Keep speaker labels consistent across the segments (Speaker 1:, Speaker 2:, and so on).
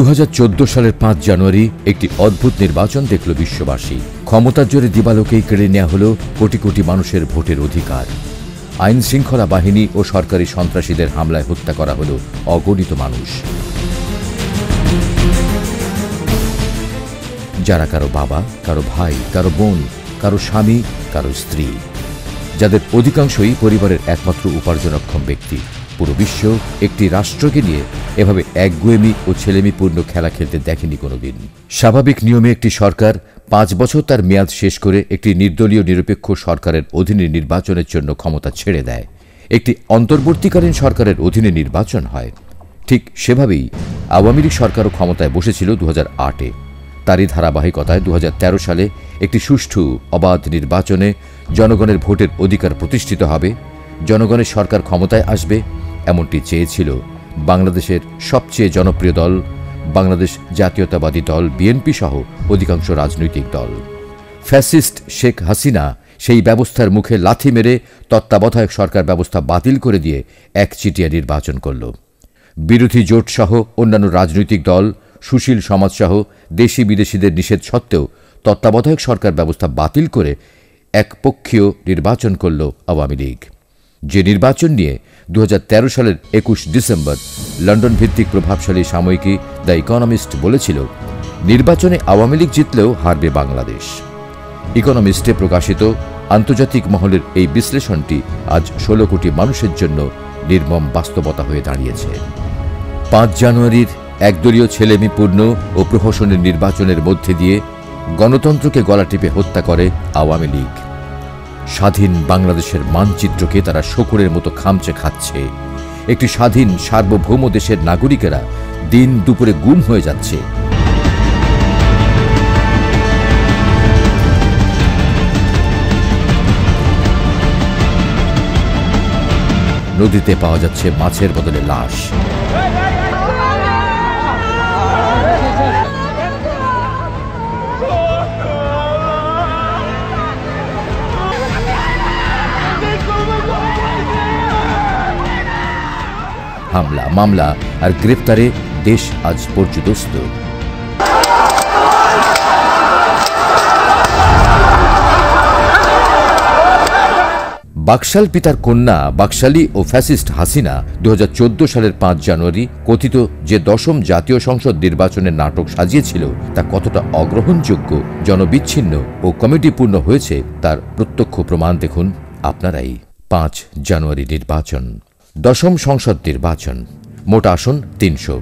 Speaker 1: দু হাজার চোদ্দ সালের পাঁচ জানুয়ারি একটি অদ্ভুত নির্বাচন দেখল বিশ্ববাসী। ক্ষমতার জোরে দিবালোকেই কেড়ে নেওয়া হল কোটি কোটি মানুষের ভোটের অধিকার। আইন শৃঙ্খলা বাহিনী ও সরকারি সন্ত্রাসীদের হামলায় হত্যা করা হল অগণিত মানুষ। যারা কারও বাবা, কারও ভাই, কারও বোন, কারও স্বামী, কারও স্ত্রী, যাদের অধিকাংশই পরিবারের একমাত্র উপার্জনক্ষম ব্যক্তি। পুরো বিশ্ব একটি রাষ্ট্রকে নিয়ে এভাবে একগুয়েমি ও ছেলেমিপূর্ণ খেলা খেলতে দেখেনি কোনোদিন। স্বাভাবিক নিয়মে একটি সরকার পাঁচ বছর তার মেয়াদ শেষ করে একটি নির্দলীয় নিরপেক্ষ সরকারের অধীনে নির্বাচনের জন্য ক্ষমতা ছেড়ে দেয়। একটি অন্তর্বর্তীকালীন সরকারের অধীনে নির্বাচন হয়। ঠিক সেভাবেই আওয়ামী লীগ সরকারও ক্ষমতায় বসেছিল দু আটে। তারই ধারাবাহিকতায় দু হাজার তেরো সালে একটি সুষ্ঠু, অবাধ নির্বাচনে জনগণের ভোটের অধিকার প্রতিষ্ঠিত হবে। জনগণের সরকার ক্ষমতায় আসবে এমনটি চেয়েছিল বাংলাদেশের সবচেয়ে জনপ্রিয় দল, বাংলাদেশ জাতীয়তাবাদী দল, বিএনপি সহ অধিকাংশ রাজনৈতিক দল। ফ্যাসিস্ট শেখ হাসিনা সেই ব্যবস্থার মুখে লাথি মেরে তত্ত্বাবধায়ক সরকার ব্যবস্থা বাতিল করে দিয়ে একচিটিয়া নির্বাচন করল। বিরোধী জোটসহ অন্যান্য রাজনৈতিক দল, সুশীল সমাজসহ দেশি বিদেশিদের নিষেধ সত্ত্বেও তত্ত্বাবধায়ক সরকার ব্যবস্থা বাতিল করে একপক্ষীয় নির্বাচন করল আওয়ামী লীগ। যে নির্বাচন নিয়ে দু হাজার তেরো সালের একুশ ডিসেম্বর, লন্ডন ভিত্তিক প্রভাবশালী সাময়িকী দ্য ইকোনমিস্ট বলেছিল, নির্বাচনে আওয়ামী লীগ জিতলেও হারবে বাংলাদেশ। ইকোনমিস্টে প্রকাশিত আন্তর্জাতিক মহলের এই বিশ্লেষণটি আজ ষোলো কোটি মানুষের জন্য নির্মম বাস্তবতা হয়ে দাঁড়িয়েছে। পাঁচ জানুয়ারির একদলীয় ছেলেমিপূর্ণ ও প্রহসনের নির্বাচনের মধ্যে দিয়ে গণতন্ত্রকে গলা টিপে হত্যা করে আওয়ামী লীগ। স্বাধীন বাংলাদেশের মানচিত্রকে তারা শকুরের মতো খামচে খাচ্ছে। একটি স্বাধীন সার্বভৌম দেশের নাগরিকেরা দিন দুপুরে গুম হয়ে যাচ্ছে। নদীতে পাওয়া যাচ্ছে মাছের বদলে লাশ। হামলা, মামলা আর গ্রেপ্তারে দেশ আজ পর্যদস্ত। বাকশাল পিতার কন্যা বাকশালী ও ফ্যাসিস্ট হাসিনা দু হাজার চোদ্দ সালের পাঁচ জানুয়ারি কথিত যে দশম জাতীয় সংসদ নির্বাচনের নাটক সাজিয়েছিল, তা কতটা অগ্রহণযোগ্য, জনবিচ্ছিন্ন ও কমিটিপূর্ণ হয়েছে তার প্রত্যক্ষ প্রমাণ দেখুন আপনারাই। পাঁচ জানুয়ারি নির্বাচন। দশম সংসদ নির্বাচন। মোট আসন তিনশো।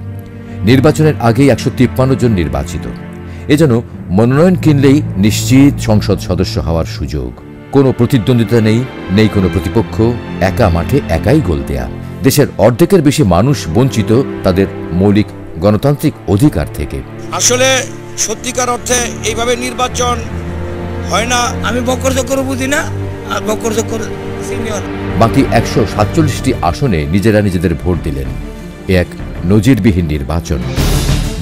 Speaker 1: নির্বাচনের আগেই একশো তিপ্পান্ন জন নির্বাচিত। এ যেন মনোনয়ন কিনলেই নিশ্চিত সংসদ সদস্য হওয়ার সুযোগ। কোনো প্রতিদ্বন্দ্বিতা নেই নেই কোনো প্রতিপক্ষ, একা মাঠে একাই গোল দেয়া। দেশের অর্ধেকের বেশি মানুষ বঞ্চিত তাদের মৌলিক গণতান্ত্রিক অধিকার থেকে।
Speaker 2: আসলে সত্যিকার অর্থে এইভাবে নির্বাচন হয় না।
Speaker 3: আমি বকর চক্কর বুঝি না, আর বকর চক্কর সিনিয়র
Speaker 1: বাকি একশো সাতচল্লিশটি আসনে নিজেরা নিজেদের ভোট দিলেন। এক নজিরবিহীন নির্বাচন।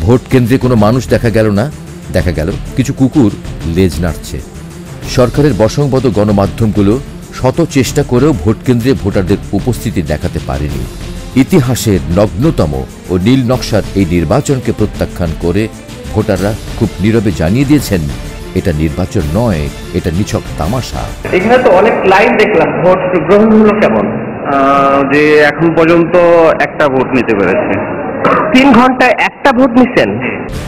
Speaker 1: ভোট কেন্দ্রে কোনো মানুষ দেখা গেল না, দেখা গেল কিছু কুকুর লেজ নাড়ছে। সরকারের বসংবদ গণমাধ্যমগুলো শত চেষ্টা করেও ভোট কেন্দ্রে ভোটারদের উপস্থিতি দেখাতে পারেনি। ইতিহাসের নগ্নতম ও নীল নকশার এই নির্বাচনকে প্রত্যাখ্যান করে ভোটাররা খুব নীরবে জানিয়ে দিয়েছেন এটা নির্বাচন নয় এটা নিছক তামাশা।
Speaker 4: এখানে তো অনেক লাইন দেখলাম ভোট গ্রহণ হলো কেমন?
Speaker 5: আহ, যে এখন পর্যন্ত একটা ভোট নিতে পেরেছে।
Speaker 4: তিন ঘন্টায় একটা ভোট নিছেন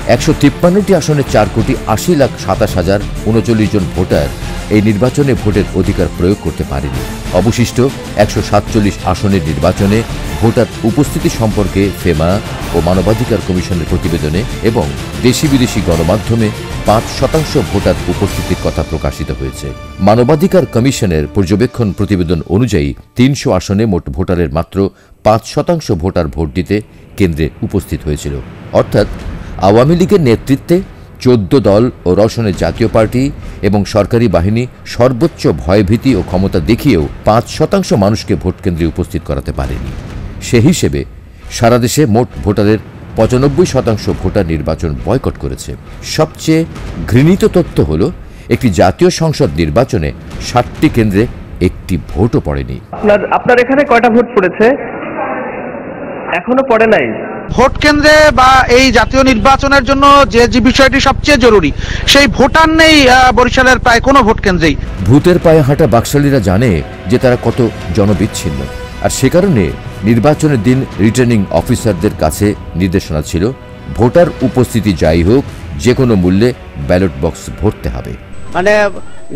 Speaker 1: একশো তিপ্পান্নটি আসনে চার কোটি আশি লাখ সাতাশ হাজার উনচল্লিশ জন ভোটার এই নির্বাচনে ভোটের অধিকার প্রয়োগ করতে পারেনি। অবশিষ্ট একশো সাতচল্লিশ আসনের নির্বাচনে ভোটার উপস্থিতি সম্পর্কে ফেমা ও মানবাধিকার কমিশনের প্রতিবেদনে এবং দেশি বিদেশি গণমাধ্যমে পাঁচ শতাংশ ভোটার উপস্থিতির কথা প্রকাশিত হয়েছে। মানবাধিকার কমিশনের পর্যবেক্ষণ প্রতিবেদন অনুযায়ী তিনশো আসনে মোট ভোটারের মাত্র পাঁচ শতাংশ ভোটার ভোট দিতে কেন্দ্রে উপস্থিত হয়েছিল। অর্থাৎ আওয়ামী লীগের নেতৃত্বে চোদ্দ দল ও রসনের জাতীয় পার্টি এবং সরকারি বাহিনী সর্বোচ্চ ভয়ভীতি ও ক্ষমতা দেখিয়েও পাঁচ শতাংশ মানুষকে ভোট কেন্দ্রে উপস্থিত করাতে পারেনি। সে হিসেবে সারা দেশে মোট ভোটারের পঁচানব্বই শতাংশ ভোটার নির্বাচন বয়কট করেছে। সবচেয়ে ঘৃণিত তথ্য হল, একটি জাতীয় সংসদ নির্বাচনে ষাটটি কেন্দ্রে একটি ভোটও পড়েনি।
Speaker 4: আপনার আপনার এখানে কয়টা ভোট পড়েছে? এখনও পড়ে নাই।
Speaker 6: ভোট কেন্দ্রে বা এই জাতীয় নির্বাচনের জন্য যে যে বিষয়টি সবচেয়ে জরুরি সেই ভোটার নেই বরিশালের প্রায় কোনো ভোট কেন্দ্রেই।
Speaker 1: ভূতের পায়ে হাঁটা বাকশালীরা জানে যে তারা কত জনবিচ্ছিন্ন। আর সে কারণে নির্বাচনের দিন রিটার্নিং অফিসারদের কাছে নির্দেশনা ছিল ভোটার উপস্থিতি যাই হোক যে কোনো মূল্যে ব্যালট বক্স ভরতে হবে।
Speaker 7: মানে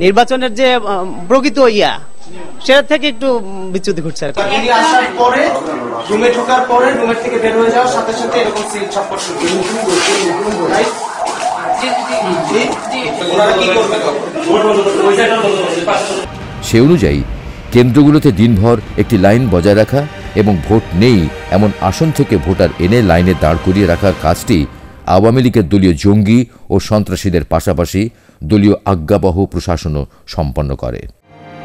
Speaker 7: নির্বাচনের যে প্রকৃত ইয়া সেটা থেকে একটু বিচ্যুতি ঘটছে আর কি।
Speaker 8: আসার পরে রুমে ঢোকার পরে রুমের থেকে বের হয়ে যাওয়ার সাথে সাথে এরকম সিল শুরু তখন?
Speaker 1: সে অনুযায়ী কেন্দ্রগুলোতে দিনভর একটি লাইন বজায় রাখা এবং ভোট নেই এমন আসন থেকে ভোটার এনে লাইনে দাঁড় করিয়ে রাখার কাজটি আওয়ামী লীগের দলীয় জঙ্গি ও সন্ত্রাসীদের পাশাপাশি দলীয় আজ্ঞাবহ প্রশাসনও সম্পন্ন করে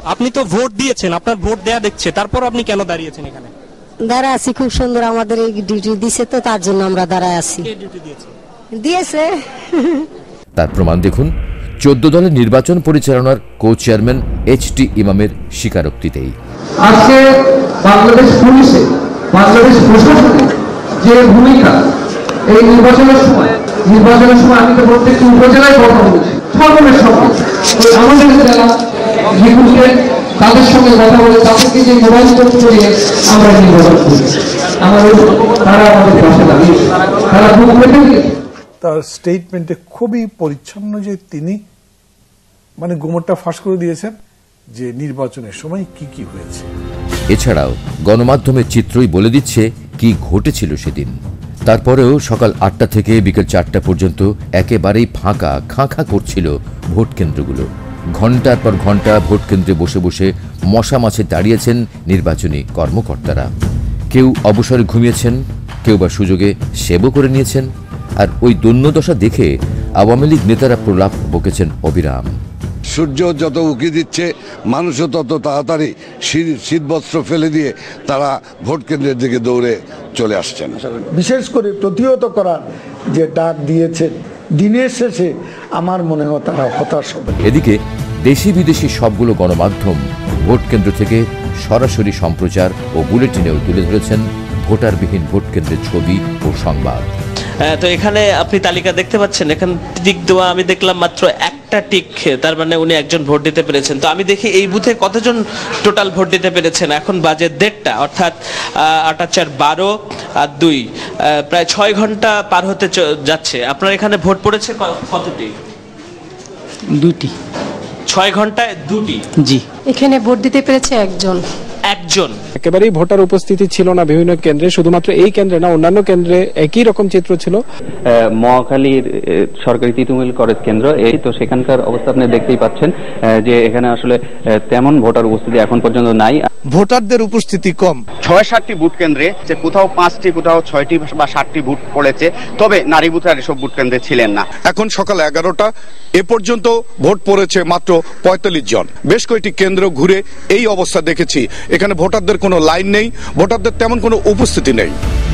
Speaker 9: আপনি তো ভোট দিয়েছেন আপনার ভোট দেয়া দেখছে তারপর আপনি কেন দাঁড়িয়েছেন এখানে?
Speaker 10: দাঁড়ায় আছি খুব সুন্দর আমাদের এই ডিউটি দিছে তো তার জন্য আমরা দাঁড়ায় আছি।
Speaker 9: কে ডিউটি দিয়েছে?
Speaker 10: দিয়েছে।
Speaker 1: তার প্রমাণ দেখুন চোদ্দ দলের নির্বাচন পরিচালনার কো চেয়ারম্যান এইচ টি ইমামের স্বীকারোক্তিতেই।
Speaker 4: আজকে বাংলাদেশ পুলিশে বাংলাদেশ প্রশাসনে যে ভূমিকা এই নির্বাচনের সময় নির্বাচনের সময় আমি তো প্রত্যেকটি উপজেলায় কথা বলেছি সকলের সঙ্গে আমাদের জেলা যেগুলিকে তাদের সঙ্গে কথা বলে তাদেরকে যে মোবাইল করিয়ে আমরা নির্বাচন করি আমাদের তারা আমাদের পাশে তারা
Speaker 11: তার স্টেটমেন্টে খুবই পরিচ্ছন্ন যে তিনি মানে গোমরটা ফাঁস করে দিয়েছেন যে নির্বাচনের সময় কি কি হয়েছে।
Speaker 1: এছাড়াও গণমাধ্যমের চিত্রই বলে দিচ্ছে কি ঘটেছিল সেদিন। তারপরেও সকাল আটটা থেকে বিকেল চারটা পর্যন্ত একেবারেই ফাঁকা খাঁ করছিল ভোট কেন্দ্রগুলো। ঘণ্টার পর ঘণ্টা ভোট কেন্দ্রে বসে বসে মশা মাছে দাঁড়িয়েছেন নির্বাচনী কর্মকর্তারা। কেউ অবসরে ঘুমিয়েছেন কেউ বা সুযোগে সেবও করে নিয়েছেন আর ওই দৈন্যদশা দেখে আওয়ামী লীগ নেতারা প্রলাপ বকেছেন অবিরাম।
Speaker 12: সূর্য যত উকি দিচ্ছে মানুষও তত তাড়াতাড়ি শীত- শীতবস্ত্র ফেলে দিয়ে তারা ভোট কেন্দ্রের দিকে দৌড়ে চলে আসছেন।
Speaker 11: বিশেষ করে প্রতিহত করার যে ডাক দিয়েছেন দিনের শেষে আমার মনে হয় তারা হতাশ হবে।
Speaker 1: এদিকে দেশি বিদেশি সবগুলো গণমাধ্যম ভোট কেন্দ্র থেকে সরাসরি সম্প্রচার ও বুলেটিনেও তুলে ধরেছেন ভোটারবিহীন ভোট কেন্দ্রের ছবি ও সংবাদ।
Speaker 7: হ্যাঁ, তো এখানে আপনি তালিকা দেখতে পাচ্ছেন এখান দিক দেওয়া আমি দেখলাম মাত্র একটা টিক তার মানে উনি একজন ভোট দিতে পেরেছেন। তো আমি দেখি এই বুথে কতজন টোটাল ভোট দিতে পেরেছেন? এখন বাজে দেড়টা অর্থাৎ আট আর চার বারো আর দুই। প্রায় ছয় ঘণ্টা পার হতে চ- যাচ্ছে। আপনার এখানে ভোট পড়েছে কতটি?
Speaker 9: দুটি
Speaker 7: ছয় ঘন্টায় দুটি।
Speaker 10: জি। এখানে ভোট দিতে পেরেছে একজন।
Speaker 7: একজন।
Speaker 9: একেবারেই ভোটার উপস্থিতি ছিল না বিভিন্ন কেন্দ্রে শুধুমাত্র এই কেন্দ্রে না অন্যান্য কেন্দ্রে একই রকম চিত্র ছিল।
Speaker 5: মহাখালীর সরকারি তিতুমিল কলেজ কেন্দ্র এই তো সেখানকার অবস্থা আপনি দেখতেই পাচ্ছেন যে এখানে আসলে তেমন ভোটার উপস্থিতি এখন পর্যন্ত নাই।
Speaker 6: ভোটারদের উপস্থিতি কম।
Speaker 8: ছয় সাতটি বুথ কেন্দ্রে যে কোথাও পাঁচটি কোথাও ছয়টি বা সাতটি বুথ পড়েছে তবে নারী বুথ আর এসব বুথ কেন্দ্রে ছিলেন না।
Speaker 12: এখন সকাল এগারোটা এ পর্যন্ত ভোট পড়েছে মাত্র পঁয়তাল্লিশ জন। বেশ কয়েকটি কেন্দ্র ঘুরে এই অবস্থা দেখেছি। এখানে ভোটারদের কোনো লাইন নেই ভোটারদের তেমন কোনো উপস্থিতি নেই।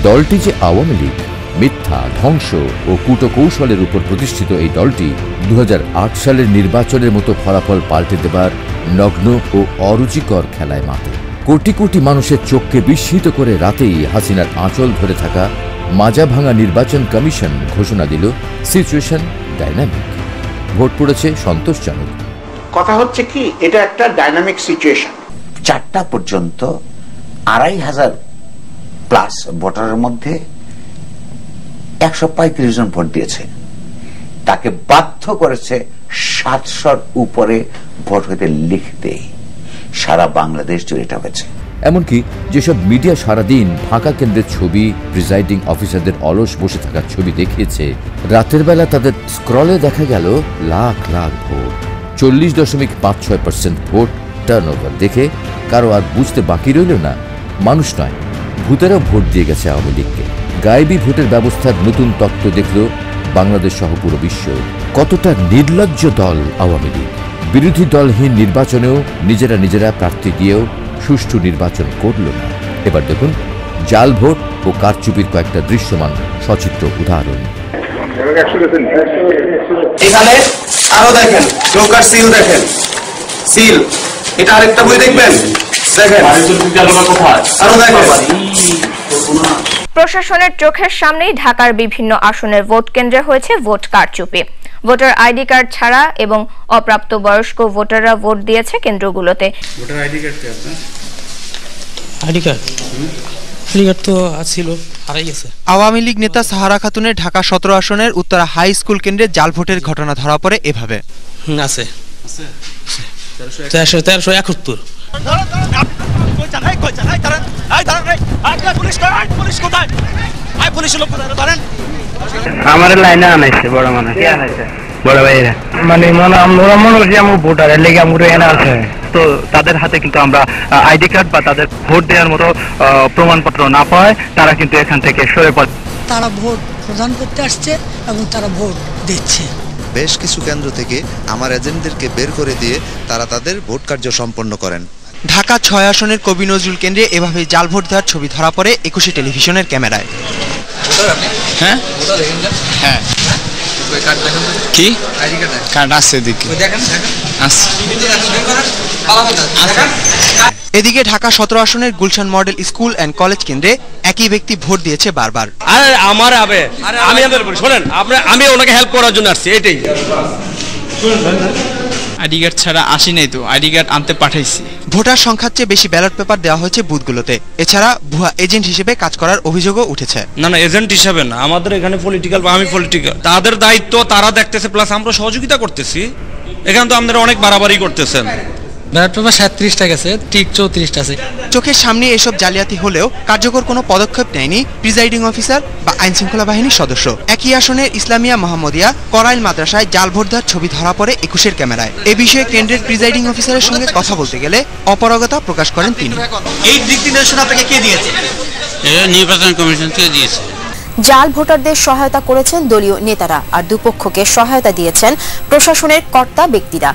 Speaker 1: দলটি যে আওয়ামী লীগ মিথ্যা ধ্বংস ও কূটকৌশলের উপর প্রতিষ্ঠিত এই দলটি দু হাজার আট সালের নির্বাচনের মতো ফলাফল পাল্টে দেবার নগ্ন ও অরুচিকর খেলায় মাতে। কোটি কোটি মানুষের চোখকে বিস্মিত করে রাতেই হাসিনার আঁচল ধরে থাকা মাজা ভাঙা নির্বাচন কমিশন ঘোষণা দিল সিচুয়েশন ডাইনামিক। ভোট পড়েছে সন্তোষজনক।
Speaker 8: কথা হচ্ছে কি এটা একটা ডাইনামিক সিচুয়েশন।
Speaker 13: চারটা পর্যন্ত আড়াই হাজার প্লাস ভোটারের মধ্যে একশো পঁয়ত্রিশ জন ভোট দিয়েছে। তাকে বাধ্য করেছে সাতশোর উপরে ভোট হইতে লিখতে। সারা বাংলাদেশ জুড়ে এটা হয়েছে।
Speaker 1: এমনকি যেসব মিডিয়া সারাদিন ফাঁকা কেন্দ্রের ছবি প্রিজাইডিং অফিসারদের অলস বসে থাকার ছবি দেখিয়েছে, রাতের বেলা তাদের স্ক্রলে দেখা গেল লাখ লাখ ভোট। চল্লিশ দশমিক পাঁচ ছয় পার্সেন্ট ভোট টার্ন দেখে কারও আর বুঝতে বাকি রইল না। মানুষ নয়, ভূতেরাও ভোট দিয়ে গেছে আওয়ামী লীগকে। গায়েবী ভোটের ব্যবস্থার নতুন তত্ত্ব দেখল বাংলাদেশ সহ পুরো বিশ্ব। কতটা নির্লজ্জ দল আওয়ামী লীগ। বিরোধী দলহীন নির্বাচনেও নিজেরা নিজেরা প্রার্থী দিয়েও সুষ্ঠু নির্বাচন করল না। এবার দেখুন, জাল ভোট ও কারচুপির কয়েকটা দৃশ্যমান, সচিত্র উদাহরণ।
Speaker 8: এখানে আরও দেখেন সিল দেখেন। সিল। এটা আরেকটা বই দেখবেন? দেখেন। আরও দেখেন।
Speaker 14: প্রশাসনের চোখের সামনেই ঢাকার বিভিন্ন আসনের ভোট কেন্দ্রে হয়েছে ভোট কারচুপি। ভোটার আইডি কার্ড ছাড়া এবং অপ্রাপ্ত বয়স্ক ভোটাররা ভোট দিয়েছে কেন্দ্রগুলোতে।
Speaker 15: ভোটার আইডি কার্ড কি আপনার?
Speaker 3: ID card? আইডি কার্ড তো ছিল হারাই গেছে।
Speaker 16: আওয়ামী লীগ নেতা সাহারা খাতুনের ঢাকা সতেরো আসনের উত্তরা হাই স্কুল কেন্দ্রে জাল ভোটের ঘটনা ধরা পড়ে এভাবে।
Speaker 3: হুম, আছে? তেরোশো তেরোশো একাত্তর।
Speaker 17: আমার লাইনে আনাইছে বড় মানে বড় ভাইরা মানে মনে আমরা মনে করছি আমার ভোটার এর লেগে আমরা এনে আছে। তো তাদের হাতে কিন্তু আমরা আইডি কার্ড বা তাদের ভোট দেওয়ার মতো আহ, প্রমাণপত্র না পাওয়ায় তারা কিন্তু এখান থেকে সরে পড়ে।
Speaker 18: তারা ভোট প্রদান করতে আসছে এবং তারা ভোট দিচ্ছে।
Speaker 19: বেশ কিছু কেন্দ্র থেকে আমার এজেন্টদেরকে বের করে দিয়ে তারা তাদের ভোট কার্য সম্পন্ন করেন।
Speaker 16: ঢাকা ছয় আসনের কবি নজরুল কেন্দ্রে এভাবে জাল ভোট দেওয়ার ছবি ধরা পড়ে একুশে টেলিভিশনের ক্যামেরায়।
Speaker 15: হ্যাঁ? হ্যাঁ। কি? কার্ড আছে। এদিকে। আছে।
Speaker 16: এদিকে ঢাকা সতেরো আসনের Gulshan model school and college কেন্দ্রে একই ব্যক্তি ভোট দিয়েছে বারবার।
Speaker 2: আরে আমার আবে আমি আপনার শোনেন আপনি আমি ওনাকে হেল্প করার জন্য আসছি এটাই।
Speaker 15: আইডি কার্ড ছাড়া আসি নাই তো আইডি কার্ড আনতে পাঠাইছি।
Speaker 16: ভোটার সংখ্যার চেয়ে বেশি ব্যালট পেপার দেওয়া হয়েছে বুথগুলোতে। এছাড়া ভুয়া এজেন্ট হিসেবে কাজ করার অভিযোগও উঠেছে।
Speaker 2: না না এজেন্ট হিসাবে না আমাদের এখানে পলিটিক্যাল বা আমি পলিটিক্যাল তাদের দায়িত্ব তারা দেখতেছে প্লাস আমরা সহযোগিতা করতেছি। এখানে তো আমাদের অনেক বাড়াবাড়ি করতেছেন।
Speaker 3: ব্যালট পেপার সাতত্রিশটা গেছে ঠিক চৌত্রিশটা আছে।
Speaker 16: চোখের সামনে এসব জালিয়াতি হলেও কার্যকর কোনো পদক্ষেপ নেয়নি প্রিজাইডিং অফিসার বা আইন শৃঙ্খলা বাহিনীর সদস্য। একই আসনের ইসলামিয়া মোহাম্মদিয়া করাইল মাদ্রাসায় জাল ভোট দেওয়ার ছবি ধরা পড়ে একুশের ক্যামেরায়। এ বিষয়ে কেন্দ্রের প্রিজাইডিং অফিসারের সঙ্গে কথা বলতে গেলে অপারগতা প্রকাশ করেন তিনি।
Speaker 2: এই দিক নির্দেশনা আপনাকে কে দিয়েছে?
Speaker 15: নির্বাচন কমিশন থেকে দিয়েছে।
Speaker 20: জাল ভোটারদের সহায়তা করেছেন দলীয় নেতারা আর দুপক্ষকে সহায়তা দিয়েছেন প্রশাসনের কর্তা ব্যক্তিরা।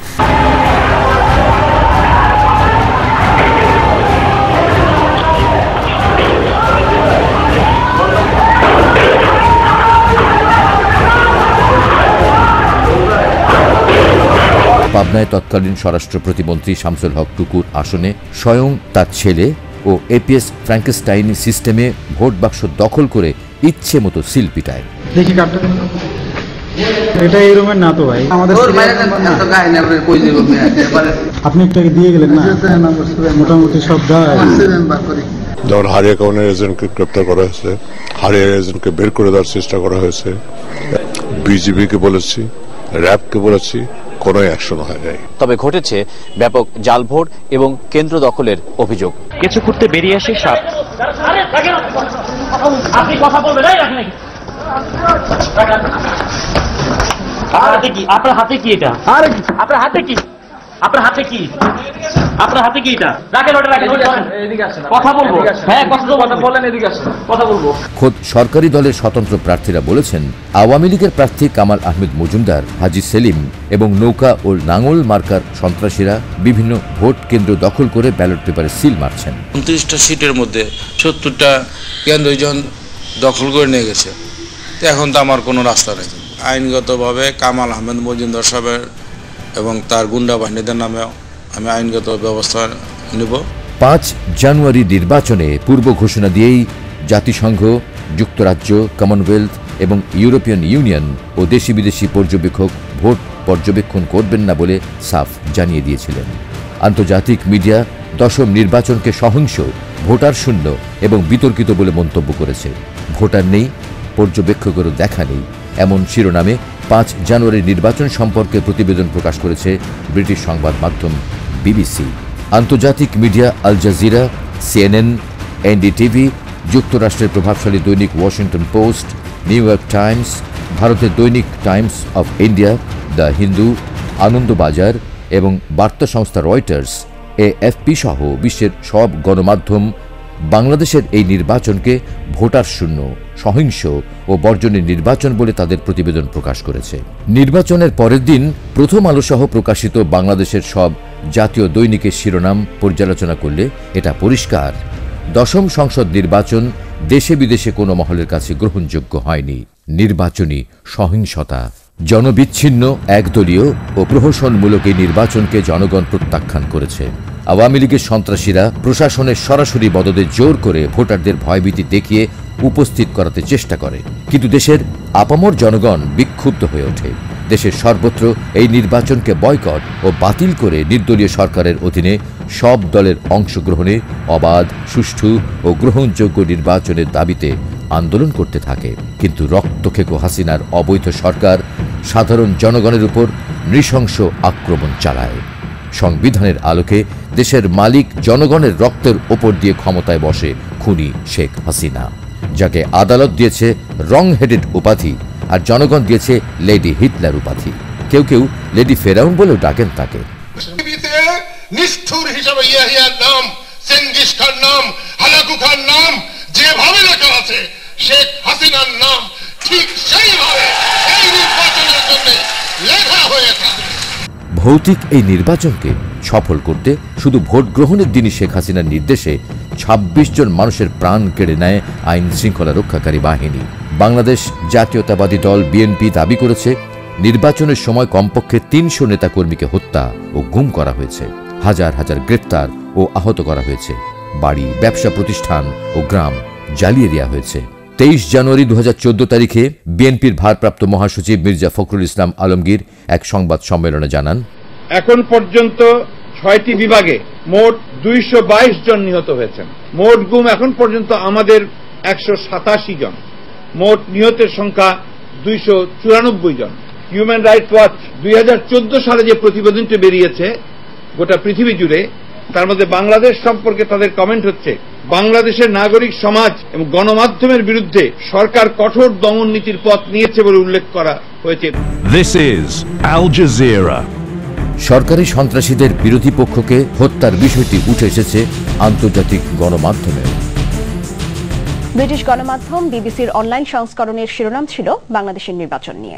Speaker 1: পাবনায় তৎকালীন স্বরাষ্ট্র প্রতিমন্ত্রী শামসুল হক টুকুর আসনে স্বয়ং তার ছেলে ও এপিএস ফ্র্যাঙ্কেস্টাইন সিস্টেমে ভোট বাক্স দখল করে ইচ্ছে মতো সিল পিটায়।
Speaker 21: এটা এই রুমের না তো ভাই। আমাদের আপনি একটু আগে দিয়ে গেলেন না? মোটামুটি সব দেওয়া
Speaker 22: যেমন হারিয়া কাউনের এজেন্টকে গ্রেপ্তার করা হয়েছে হারিয়ার এজেন্টকে বের করে দেওয়ার চেষ্টা করা হয়েছে। বিজিবিকে বলেছি র্যাবকে বলেছি কোনো অ্যাকশন হয় নাই।
Speaker 23: তবে ঘটেছে ব্যাপক জাল ভোট এবং কেন্দ্র দখলের অভিযোগ। কিছু করতে বেরিয়ে আসে সাপ।
Speaker 24: আপনি কথা বলবেন আপনার হাতে কি? এটা? আপনার হাতে কি? আপনার হাতে কি? আপনার হাতে কি এটা? রাখেন ওটা রাখেন কথা বলব। হ্যাঁ কথা বলেন এদিকে আসেন। কথা বলব।
Speaker 1: খোদ সরকারি দলের স্বতন্ত্র প্রার্থীরা বলেছেন আওয়ামী লীগের প্রার্থী কামাল আহমেদ মজুমদার হাজি সেলিম এবং নৌকা ও নাঙল মার্কার সন্ত্রাসীরা বিভিন্ন ভোট কেন্দ্র দখল করে ব্যালট পেপারে সিল মারছেন।
Speaker 25: উনত্রিশটা সিটের মধ্যে সত্তরটা কেন্দ্রজন দখল করে নিয়ে গেছে। এখন তো আমার কোনো রাস্তা নেই। আইনগতভাবে কামাল আহমেদ মজুমদার সাহেবের এবং তার গুন্ডা বাহিনীদের নামে আমি আইনগত ব্যবস্থা নেব।
Speaker 1: পাঁচ জানুয়ারি নির্বাচনে পূর্ব ঘোষণা দিয়েই জাতিসংঘ, যুক্তরাজ্য, কমনওয়েলথ এবং ইউরোপিয়ান ইউনিয়ন ও দেশি বিদেশি পর্যবেক্ষক ভোট পর্যবেক্ষণ করবেন না বলে সাফ জানিয়ে দিয়েছিলেন। আন্তর্জাতিক মিডিয়া দশম নির্বাচনকে সহিংস, ভোটার শূন্য এবং বিতর্কিত বলে মন্তব্য করেছে। ভোটার নেই, পর্যবেক্ষকেরও দেখা নেই, এমন শিরোনামে পাঁচ জানুয়ারি নির্বাচন সম্পর্কে প্রতিবেদন প্রকাশ করেছে ব্রিটিশ সংবাদ মাধ্যম বিবিসি। আন্তর্জাতিক media Al Jazeera, CNN, NDTV, যুক্তরাষ্ট্রের প্রভাবশালী দৈনিক Washington Post, New York Times, ভারতের দৈনিক Times of India, the Hindu, Anandabazar এবং বার্তা সংস্থা রয়টার্স, এএফপি সহ বিশ্বের সব গণমাধ্যম বাংলাদেশের এই নির্বাচনকে ভোটার শূন্য। সহিংস ও বর্জনের নির্বাচন বলে তাদের প্রতিবেদন প্রকাশ করেছে। নির্বাচনের পরের দিন প্রথম আলোসহ প্রকাশিত বাংলাদেশের সব জাতীয় দৈনিকের শিরোনাম পর্যালোচনা করলে এটা পরিষ্কার। দশম সংসদ নির্বাচন দেশে বিদেশে কোনো মহলের কাছে গ্রহণযোগ্য হয়নি। নির্বাচনী সহিংসতা। জনবিচ্ছিন্ন, একদলীয় ও প্রহসনমূলক এই নির্বাচনকে জনগণ প্রত্যাখ্যান করেছে। আওয়ামী লীগের সন্ত্রাসীরা প্রশাসনের সরাসরি বদলে জোর করে ভোটারদের ভয়ভীতি দেখিয়ে উপস্থিত করাতে চেষ্টা করে। কিন্তু দেশের আপামর জনগণ বিক্ষুব্ধ হয়ে ওঠে। দেশের সর্বত্র এই নির্বাচনকে বয়কট ও বাতিল করে নির্দলীয় সরকারের অধীনে সব দলের অংশগ্রহণে অবাধ, সুষ্ঠু ও গ্রহণযোগ্য নির্বাচনের দাবিতে আন্দোলন করতে থাকে। কিন্তু রক্তখেকো হাসিনার অবৈধ সরকার সাধারণ জনগণের উপর নৃশংস আক্রমণ চালায়। সংবিধানের আলোকে দেশের মালিক জনগণের রক্তের ওপর দিয়ে ক্ষমতায় বসে খুনি শেখ হাসিনা। যাকে আদালত দিয়েছে রং হেডেড উপাধি আর জনগণ দিয়েছে লেডি হিটলার উপাধি। কেউ কেউ লেডি ফেরাউন বলেও ডাকেন তাকে।
Speaker 26: নিষ্ঠুর হিসাবে ইয়াহিয়ার নাম চেঙ্গিস খান নাম হালাকু খান নাম যেভাবে লেখা আছে শেখ হাসিনার নাম ঠিক সেইভাবে এই নির্বাচনের জন্য লেখা হয়ে থাকে।
Speaker 1: ভৌতিক এই নির্বাচনকে সফল করতে শুধু ভোট গ্রহণের দিনই শেখ হাসিনার নির্দেশে ২৬ জন মানুষের প্রাণ কেড়ে নেয় আইন শৃঙ্খলা রক্ষাকারী বাহিনী। বাংলাদেশ জাতীয়তাবাদী দল বিএনপি দাবি করেছে, নির্বাচনের সময় কমপক্ষে তিনশো নেতাকর্মীকে হত্যা ও গুম করা হয়েছে। হাজার হাজার গ্রেপ্তার ও আহত করা হয়েছে। বাড়ি, ব্যবসা প্রতিষ্ঠান ও গ্রাম জ্বালিয়ে দেওয়া হয়েছে। তেইশ জানুয়ারি দু হাজার চোদ্দ তারিখে বিএনপির ভারপ্রাপ্ত মহাসচিব মির্জা ফখরুল ইসলাম আলমগীর এক সংবাদ সম্মেলনে জানান
Speaker 27: এখন পর্যন্ত ছয়টি বিভাগে মোট দুইশ বাইশ জন নিহত হয়েছেন। মোট গুম এখন পর্যন্ত আমাদের একশো সাতাশি জন। মোট নিহতের সংখ্যা দুইশো চুরানব্বই জন। হিউম্যান রাইটস ওয়াচ দুই হাজার চোদ্দ সালে যে প্রতিবেদনটি বেরিয়েছে, গোটা পৃথিবী জুড়ে, তার মধ্যে বাংলাদেশ সম্পর্কে তাদের কমেন্ট হচ্ছে, বাংলাদেশের নাগরিক সমাজ এবং গণমাধ্যমের বিরুদ্ধে সরকার কঠোর দমন নীতির পথ নিয়েছে বলে উল্লেখ করা হয়েছে।
Speaker 28: This is Al Jazeera.
Speaker 1: সরকারি সন্ত্রাসীদের বিরোধী পক্ষকে হত্যার বিষয়টি উঠে এসেছে আন্তর্জাতিক গণমাধ্যমে।
Speaker 29: ব্রিটিশ গণমাধ্যম বিবিসির অনলাইন সংস্করণের শিরোনাম ছিল বাংলাদেশের নির্বাচন নিয়ে।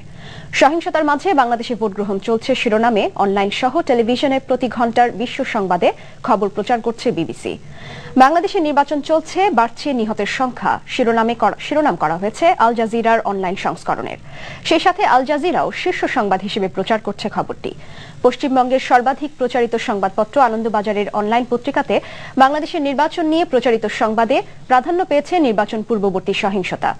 Speaker 29: সহিংসতার মাঝে বাংলাদেশে ভোট গ্রহণ চলছে শিরোনামে। অনলাইন সহ টেলিভিশনে প্রতি ঘণ্টার বিশ্ব সংবাদে খবর প্রচার করছে বিবিসি। বাংলাদেশে নির্বাচন চলছে, বাড়ছে নিহতের সংখ্যা। শিরোনামে শিরোনাম করা হয়েছে আল জাজিরার অনলাইন সংস্করণের। সেই সাথে আল জাজিরাও শীর্ষ সংবাদ হিসেবে প্রচার করছে খবরটি। পশ্চিমবঙ্গের সর্বাধিক প্রচারিত সংবাদপত্র আনন্দবাজারের অনলাইন পত্রিকাতে বাংলাদেশের নির্বাচন নিয়ে প্রচারিত সংবাদে প্রাধান্য পেয়েছে নির্বাচন পূর্ববর্তী সহিংসতা।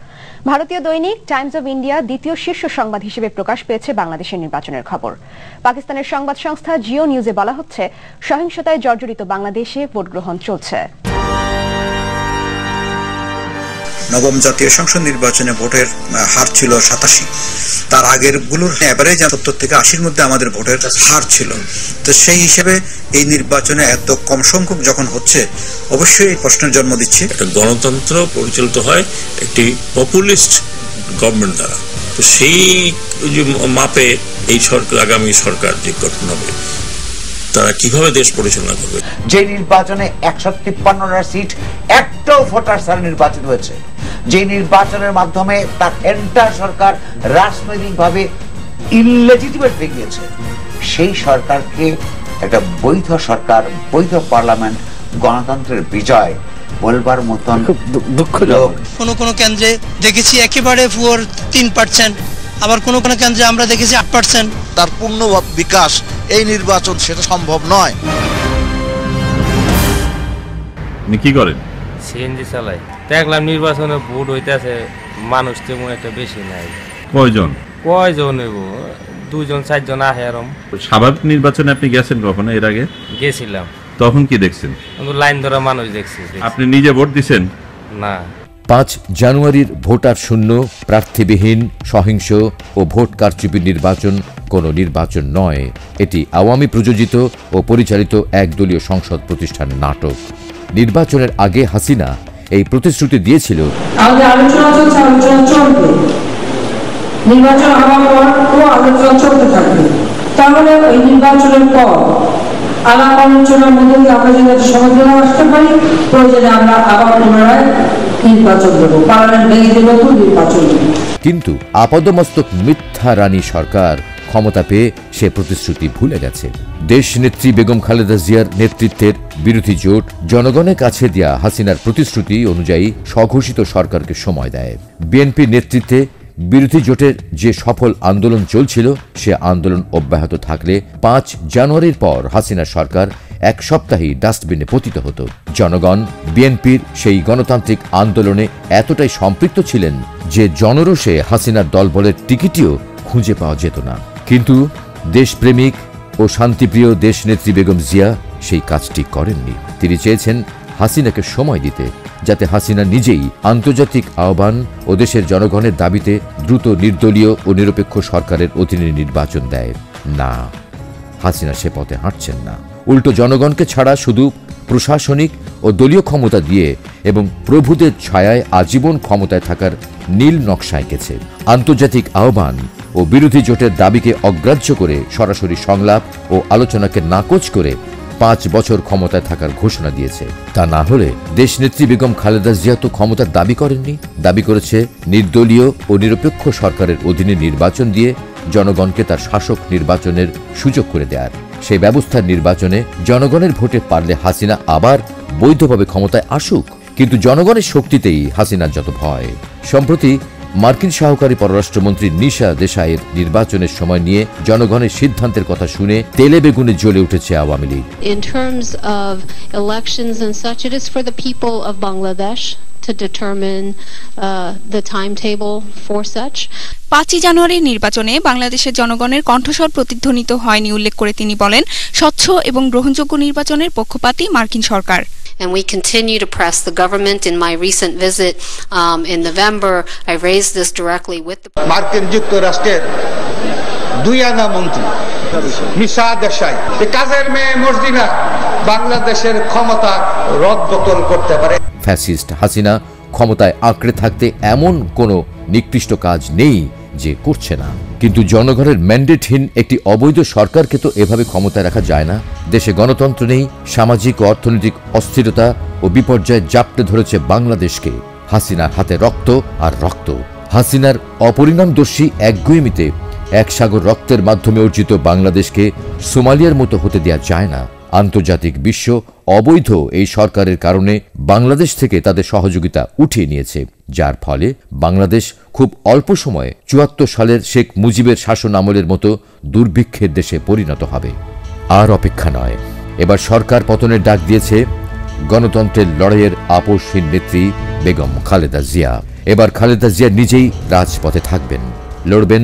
Speaker 29: ভারতীয় দৈনিক টাইমস অব ইন্ডিয়া দ্বিতীয় শীর্ষ সংবাদ হিসেবে প্রকাশ পেয়েছে বাংলাদেশের নির্বাচনের খবর। পাকিস্তানের সংবাদ সংস্থা জিও নিউজে বলা হচ্ছে, সহিংসতায় জর্জরিত বাংলাদেশে ভোট গ্রহণ চলছে।
Speaker 30: নবম জাতীয় সংসদ নির্বাচনে ভোটের হার ছিল সাতাশি। তার আগেরগুলোর অ্যাভারেজ সত্তর থেকে আশির মধ্যে আমাদের ভোটের হার ছিল। তো সেই হিসেবে এই নির্বাচনে এত কম সংখ্যক যখন হচ্ছে অবশ্যই এই প্রশ্নের জন্ম দিচ্ছে।
Speaker 31: একটা গণতন্ত্র পরিচালিত হয় একটি পপুলিস্ট গভর্নমেন্ট দ্বারা। তো সেই মাপে এই সরকার আগামী সরকার যে গঠন হবে তারা কীভাবে দেশ পরিচালনা করবে?
Speaker 13: যে নির্বাচনে একশো তিপ্পান্নটা সিট একটাও ভোটার ছাড়া নির্বাচিত হয়েছে। যে নির্বাচনের মাধ্যমে তার এন্টার সরকার রাজনৈতিকভাবে ইনলেজিটিমেট হয়ে গিয়েছে সেই সরকারকে একটা বৈধ সরকার বৈধ পার্লামেন্ট গণতন্ত্রের বিজয় বলবার মতন দুঃখজনক।
Speaker 18: কোন কোন কেন্দ্রে দেখেছি একেবারে পুয়ার তিন পার্সেন্ট আবার কোনো কোনো কেন্দ্রে আমরা দেখেছি আট পার্সেন্ট
Speaker 19: তার পূর্ণ বিকাশ এই নির্বাচন সেটা সম্ভব নয়।
Speaker 32: আপনি কি করেন?
Speaker 33: সিএনজি চালাই। দেখলাম নির্বাচনে ভোট হইতেছে মানুষ তেমন একটা বেশি নাই।
Speaker 32: কয়জন?
Speaker 33: কয়জন হইব? দুজন চারজন আহে এরম
Speaker 32: স্বাভাবিক নির্বাচনে আপনি গেছেন কখনো এর আগে?
Speaker 33: গেছিলাম।
Speaker 32: তখন কি দেখছেন?
Speaker 33: কিন্তু লাইন ধরা মানুষ দেখছি।
Speaker 32: আপনি নিজে ভোট দিছেন?
Speaker 33: না।
Speaker 1: পাঁচ জানুয়ারির ভোটার শূন্য, প্রার্থীবিহীন, সহিংস ও ভোট কারচুপি নির্বাচন কোনো নির্বাচন নয়। এটি আওয়ামী প্রযোজিত ও পরিচালিত একদলীয় সংসদ প্রতিষ্ঠান নাটক। নির্বাচনের আগে হাসিনা এই প্রতিশ্রুতি দিয়েছিল।
Speaker 34: আলাপ আলোচনার মধ্যে আমরা যদি সমাধানে আসতে পারি, প্রয়োজনে আমরা আবার পুনরায় নির্বাচন পার্লামেন্ট ভেঙে নির্বাচন
Speaker 1: কিন্তু আপাদমস্তক মিথ্যা রানী সরকার ক্ষমতা পেয়ে সে প্রতিশ্রুতি ভুলে গেছে। দেশ নেত্রী বেগম খালেদা জিয়ার নেতৃত্বের বিরোধী জোট জনগণের কাছে দেয়া হাসিনার প্রতিশ্রুতি অনুযায়ী স্বঘোষিত সরকারকে সময় দেয়। বিএনপি নেতৃত্বে বিরোধী জোটের যে সফল আন্দোলন চলছিল, সে আন্দোলন অব্যাহত থাকলে পাঁচ জানুয়ারির পর হাসিনা সরকার এক সপ্তাহেই ডাস্টবিনে পতিত হতো। জনগণ, বিএনপির সেই গণতান্ত্রিক আন্দোলনে এতটাই সম্পৃক্ত ছিলেন যে জনরোষে হাসিনার দলবলের টিকিটিও খুঁজে পাওয়া যেত না। কিন্তু দেশপ্রেমিক ও শান্তিপ্রিয় দেশনেত্রী বেগম জিয়া সেই কাজটি করেননি। তিনি চেয়েছেন হাসিনাকে সময় দিতে, যাতে হাসিনা নিজেই আন্তর্জাতিক আহ্বান ও দেশের জনগণের দাবিতে দ্রুত, নির্দলীয় ও নিরপেক্ষ সরকারের অধীনে নির্বাচন দেয়। না, হাসিনা সে পথে হাঁটছেন না। উল্টো জনগণকে ছাড়া শুধু প্রশাসনিক ও দলীয় ক্ষমতা দিয়ে এবং প্রভুদের ছায়ায় আজীবন ক্ষমতায় থাকার নীল নকশা এঁকেছে আন্তর্জাতিক আহ্বান ও বিরোধী জোটের দাবিকে অগ্রাহ্য করে সরাসরি সংলাপ ও আলোচনাকে নাকচ করে পাঁচ বছর ক্ষমতায় থাকার ঘোষণা দিয়েছে। তা না হলে দেশনেত্রী বেগম খালেদা জিয়া তো ক্ষমতার দাবি করেননি। দাবি করেছে নির্দলীয় ও নিরপেক্ষ সরকারের অধীনে নির্বাচন দিয়ে জনগণকে তার শাসক নির্বাচনের সুযোগ করে দেয়ার। সেই ব্যবস্থার নির্বাচনে জনগণের ভোটে পারলে হাসিনা আবার বৈধভাবে ক্ষমতায় আসুক। কিন্তু জনগণের শক্তিতেই হাসিনার যত ভয়। সম্প্রতি মার্কিন সহকারী পররাষ্ট্রমন্ত্রী নিশা দেশাইয়ের নির্বাচনের সময় নিয়ে জনগণের সিদ্ধান্তের কথা শুনে তেলে বেগুনে জ্বলে উঠেছে Awami League
Speaker 35: In terms of elections and such, it is for the people of Bangladesh to determine uh, the timetable for such.
Speaker 36: পাঁচই জানুয়ারির নির্বাচনে বাংলাদেশের জনগণের কণ্ঠস্বর প্রতিধ্বনিত হয়নি উল্লেখ করে তিনি বলেন স্বচ্ছ এবং গ্রহণযোগ্য নির্বাচনের পক্ষপাতী মার্কিন সরকার
Speaker 35: And we continue to press the government. In my recent visit um, in November, I raised this directly with the
Speaker 37: মার্কিন যুক্তরাষ্ট্রের দুই আনা মন্ত্রী মিশা দেশাই কাজের মেয়ে মর্জিনা বাংলাদেশের ক্ষমতা রদবদল করতে পারে
Speaker 1: ফ্যাসিস্ট হাসিনা ক্ষমতায় আঁকড়ে থাকতে এমন কোনো নিকৃষ্ট কাজ নেই যে করছে না। কিন্তু জনগণের ম্যান্ডেটহীন একটি অবৈধ সরকারকে তো এভাবে ক্ষমতায় রাখা যায় না। দেশে গণতন্ত্র নেই, সামাজিক ও অর্থনৈতিক অস্থিরতা ও বিপর্যয় জাপটে ধরেছে বাংলাদেশকে। হাসিনার হাতে রক্ত আর রক্ত। হাসিনার অপরিণামদর্শী একগুয়েমিতে এক সাগর রক্তের মাধ্যমে অর্জিত বাংলাদেশকে সোমালিয়ার মতো হতে দেয়া যায় না। আন্তর্জাতিক বিশ্ব অবৈধ এই সরকারের কারণে বাংলাদেশ থেকে তাদের সহযোগিতা উঠিয়ে নিয়েছে। যার ফলে বাংলাদেশ খুব অল্প সময়ে চুয়াত্তর সালের শেখ মুজিবের শাসন আমলের মতো দুর্ভিক্ষের দেশে পরিণত হবে। আর অপেক্ষা নয়। এবার সরকার পতনের ডাক দিয়েছে গণতন্ত্রের লড়াইয়ের আপোষহীন নেত্রী বেগম খালেদা জিয়া। এবার খালেদা জিয়া নিজেই রাজপথে থাকবেন, লড়বেন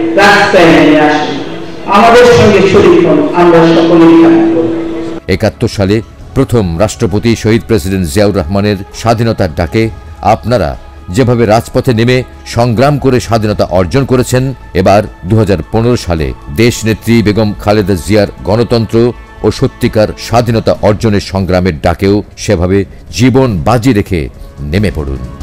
Speaker 1: একাত্তর সালে প্রথম রাষ্ট্রপতি শহীদ প্রেসিডেন্ট জিয়াউর রহমানের স্বাধীনতার ডাকে আপনারা যেভাবে রাজপথে নেমে সংগ্রাম করে স্বাধীনতা অর্জন করেছেন, এবার দু হাজার পনেরো সালে দেশ নেত্রী বেগম খালেদা জিয়ার গণতন্ত্র ও সত্যিকার স্বাধীনতা অর্জনের সংগ্রামের ডাকেও সেভাবে জীবন বাজি রেখে নেমে পড়ুন।